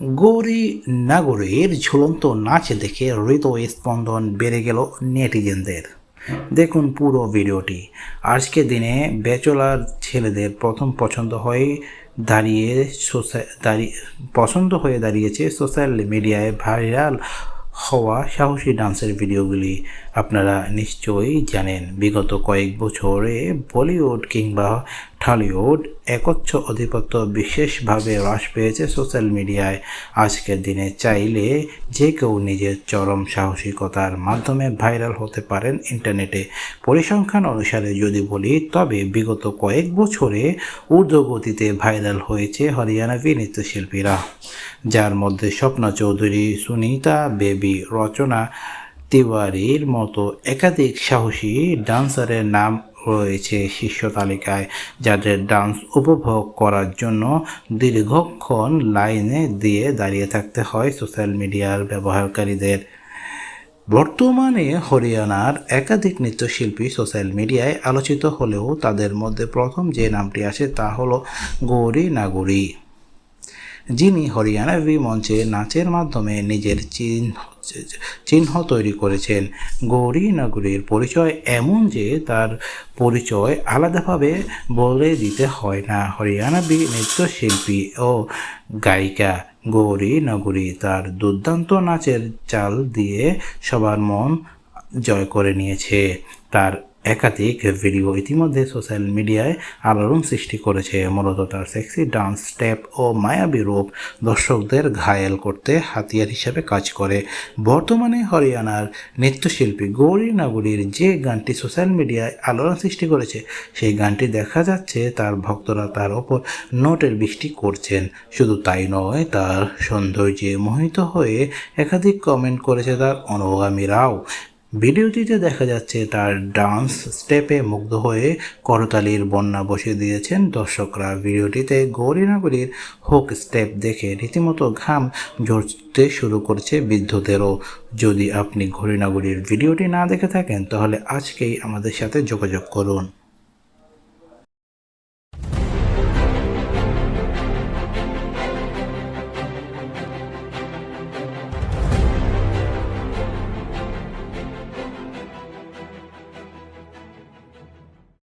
গৌরী নাগরের ঝুলন্ত নাচ দেখে হৃদয় স্পন্দন বেড়ে গেল নেটিজেনদের। দেখুন পুরো ভিডিওটি। আজকে দিনে ব্যাচলার ছেলেদের প্রথম পছন্দ হয়ে দাঁড়িয়ে দাঁড়িয়ে, পছন্দ হয়ে দাঁড়িয়েছে সোশ্যাল মিডিয়ায় ভাইরাল হওয়া সাহসী ডান্সের ভিডিওগুলি। আপনারা নিশ্চয়ই জানেন, বিগত কয়েক বছরে বলিউড কিংবা ঢালিউড একচ্ছ আধিপত্য বিশেষভাবে হ্রাস পেয়েছে সোশ্যাল মিডিয়ায়। আজকের দিনে চাইলে যে কেউ নিজের চরম সাহসিকতার মাধ্যমে ভাইরাল হতে পারেন ইন্টারনেটে। পরিসংখ্যান অনুসারে যদি বলি, তবে বিগত কয়েক বছরে ঊর্ধ্বগতিতে ভাইরাল হয়েছে হরিয়ানাবি নৃত্যশিল্পীরা। যার মধ্যে স্বপ্না চৌধুরী, সুনিতা বেবি, রচনা তিওয়ারির মতো একাধিক সাহসী ডান্সারের নাম রয়েছে শীর্ষ তালিকায়, যাদের ডান্স উপভোগ করার জন্য দীর্ঘক্ষণ লাইনে দিয়ে দাঁড়িয়ে থাকতে হয় সোশ্যাল মিডিয়ার ব্যবহারকারীদের। বর্তমানে হরিয়ানার একাধিক নৃত্যশিল্পী সোশ্যাল মিডিয়ায় আলোচিত হলেও তাদের মধ্যে প্রথম যে নামটি আসে তা হলো গৌরী নাগরী। যিনি হরিয়ানাবি মঞ্চে নাচের মাধ্যমে নিজের চিহ্ন চিহ্ন তৈরি করেছেন। গৌরী নগরীর পরিচয় এমন যে তার পরিচয় আলাদাভাবে বলে দিতে হয় না। হরিয়ানাবি নৃত্যশিল্পী ও গায়িকা গৌরী নগরী তার দুর্দান্ত নাচের চাল দিয়ে সবার মন জয় করে নিয়েছে। তার একাধিক ভিডিও ইতিমধ্যে সোশ্যাল মিডিয়ায় আলোড়ন সৃষ্টি করেছে। মূলত তার সেক্সি ডান্স স্টেপ ও মায়াবী রূপ দর্শকদের ঘায়েল করতে হাতিয়ার হিসেবে কাজ করে। বর্তমানে হরিয়ানার নৃত্যশিল্পী গৌরী নাগরীর যে গানটি সোশ্যাল মিডিয়ায় আলোড়ন সৃষ্টি করেছে, সেই গানটি দেখা যাচ্ছে তার ভক্তরা তার ওপর নোটের বৃষ্টি করছেন। শুধু তাই নয়, তার সৌন্দর্যে মোহিত হয়ে একাধিক কমেন্ট করেছে তার অনুগামীরাও। ভিডিওটিতে দেখা যাচ্ছে তার ডান্স স্টেপে মুগ্ধ হয়ে করতালির বন্যা বসিয়ে দিয়েছেন দর্শকরা। ভিডিওটিতে গৌরীনগরীর হোক স্টেপ দেখে রীতিমতো ঘাম ঝরতে শুরু করছে বৃদ্ধদেরও। যদি আপনি ঘড়িনগরীর ভিডিওটি না দেখে থাকেন, তাহলে আজকেই আমাদের সাথে যোগাযোগ করুন।